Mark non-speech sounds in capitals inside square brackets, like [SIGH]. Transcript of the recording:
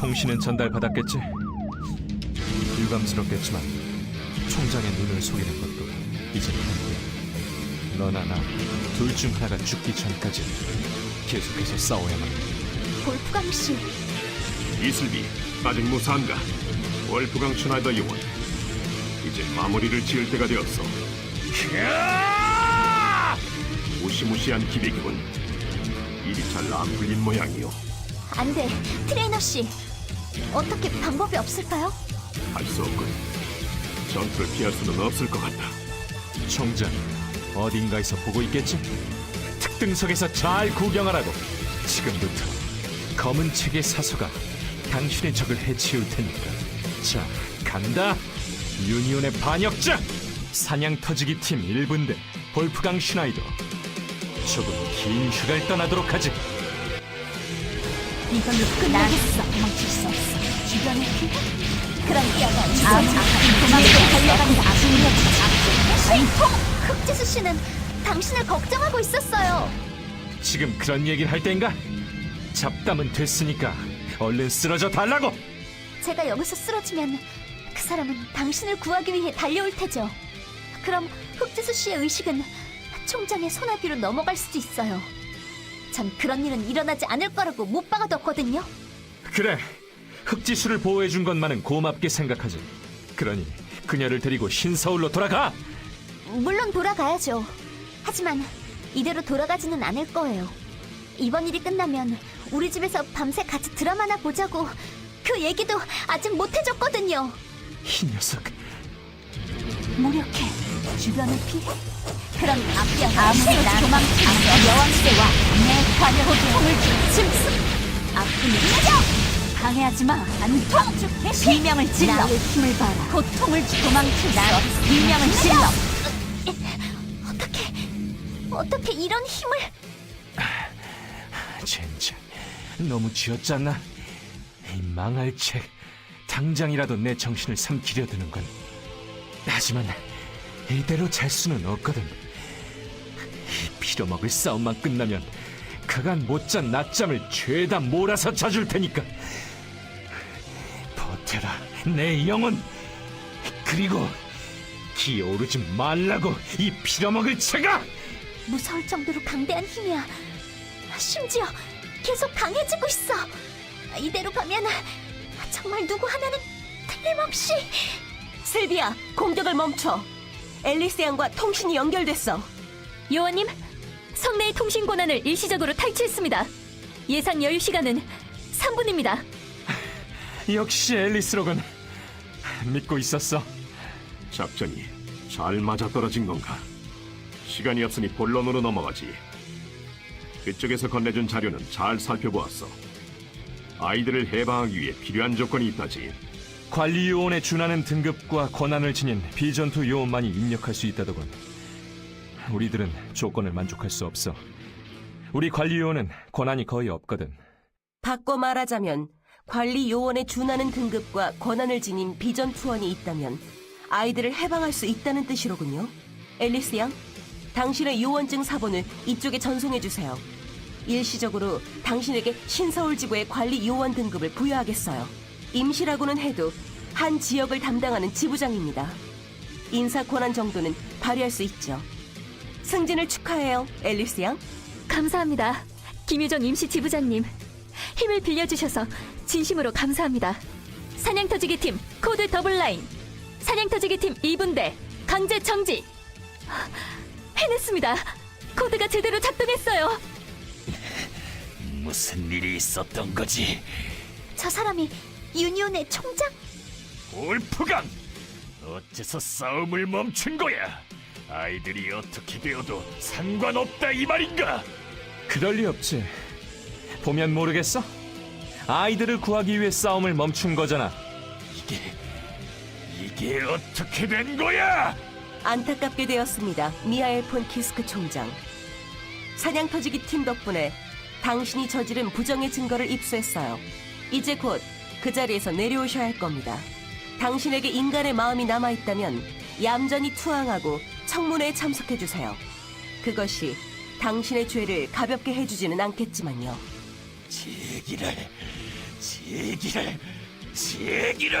통신은 전달받았겠지? 유감스럽겠지만 총장의 눈을 속이는 것도 이제 한계 너나 나 둘 중 하나가 죽기 전까지 계속해서 싸워야만 해 볼프강 씨, 이슬비 아직 무사한가? 월프강 슈나이더 요원 이제 마무리를 지을 때가 되었어 무시무시한 기백이군 일이 잘 안 풀린 모양이요 안 돼. 트레이너 씨. 어떻게 방법이 없을까요? 할수 없군. 전투를 피할 수는 없을 것 같다 총장 어딘가에서 보고 있겠지? 특등석에서 잘 구경하라고. 지금부터 검은 책의 사서가 당신의 적을 해치울 테니까. 자 간다. 유니온의 반역자! 사냥 터지기 팀 1분대 볼프강 슈나이더. 조금 긴 휴가를 떠나도록 하지 이걸로 끝나겠어. 도망칠 수 없어. 주변에? 그럼 뛰어가. 아, 도망쳐 달려간다. 신통! 흑지수 씨는 당신을 걱정하고 있었어요. 지금 그런 얘기를 할 때인가? 잡담은 됐으니까 얼른 쓰러져 달라고 제가 여기서 쓰러지면 그 사람은 당신을 구하기 위해 달려올 테죠. 그럼 흑지수 씨의 의식은 총장의 소나기로 넘어갈 수도 있어요. 전 그런 일은 일어나지 않을 거라고 못 박아뒀거든요. 그래 흑지수를 보호해준 것만은 고맙게 생각하지 그러니 그녀를 데리고 신서울로 돌아가 물론 돌아가야죠. 하지만 이대로 돌아가지는 않을 거예요. 이번 일이 끝나면 우리 집에서 밤새 같이 드라마나 보자고 그 얘기도 아직 못 해줬거든요. 이 녀석 무력해. 주변을 피해. 그럼 앞뒤 아무나 도망치는 여왕세와 내 관여 고통을 짐승. 앞뒤를 가져. 방해하지 마. 안통. 비명을 질러. 나의 힘을 봐라. 고통을 없어. 비명을 질러. 어떻게 어떻게 이런 힘을? 젠장 너무 쥐었잖아 이 망할 책 당장이라도 내 정신을 삼키려 드는건 하지만 이대로 잘 수는 없거든 이 빌어먹을 싸움만 끝나면 그간 못 잔 낮잠을 죄다 몰아서 자줄 테니까 버텨라 내 영혼 그리고 기어오르지 말라고 이 빌어먹을 책아 무서울 정도로 강대한 힘이야. 심지어 계속 강해지고 있어. 이대로 가면 정말 누구 하나는 틀림없이 슬비야, 공격을 멈춰. 앨리스 양과 통신이 연결됐어. 요원님, 성내의 통신 권한을 일시적으로 탈취했습니다. 예상 여유 시간은 3분입니다. [LAUGHS] 역시 앨리스로군 믿고 있었어 작전이 잘 맞아떨어진 건가? 시간이 없으니 본론으로 넘어가지. 그쪽에서 건네준 자료는 잘 살펴보았어. 아이들을 해방하기 위해 필요한 조건이 있다지. 관리 요원에 준하는 등급과 권한을 지닌 비전투 요원만이 입력할 수 있다더군 우리들은 조건을 만족할 수 없어 우리 관리 요원은 권한이 거의 없거든 바꿔 말하자면 관리 요원에 준하는 등급과 권한을 지닌 비전 투원이 있다면 아이들을 해방할 수 있다는 뜻이로군요. 앨리스 양, 당신의 요원증 사본을 이쪽에 전송해 주세요. 일시적으로 당신에게 신서울 지구의 관리 요원 등급을 부여하겠어요. 임시라고는 해도 한 지역을 담당하는 지부장입니다. 인사 권한 정도는 발휘할 수 있죠. 승진을 축하해요, 앨리스 양. 감사합니다. 김유정 임시 지부장님. 힘을 빌려주셔서 진심으로 감사합니다. 사냥터지기 팀 코드 더블라인. 사냥터지기 팀 2분대 강제 정지. 해냈습니다. 코드가 제대로 작동했어요. 무슨 일이 있었던 거지? 저 사람이 유니온의 총장? 올프강! 어째서 싸움을 멈춘 거야? 아이들이 어떻게 되어도 상관없다 이 말인가? 그럴 리 없지 보면 모르겠어? 아이들을 구하기 위해 싸움을 멈춘 거잖아 이게 이게 어떻게 된 거야? 안타깝게 되었습니다. 미하엘 폰 키스크 총장. 사냥 터지기 팀 덕분에 당신이 저지른 부정의 증거를 입수했어요. 이제 곧 그 자리에서 내려오셔야 할 겁니다. 당신에게 인간의 마음이 남아있다면 얌전히 투항하고 청문회에 참석해 주세요. 그것이 당신의 죄를 가볍게 해주지는 않겠지만요. 제기를 제기를 제기를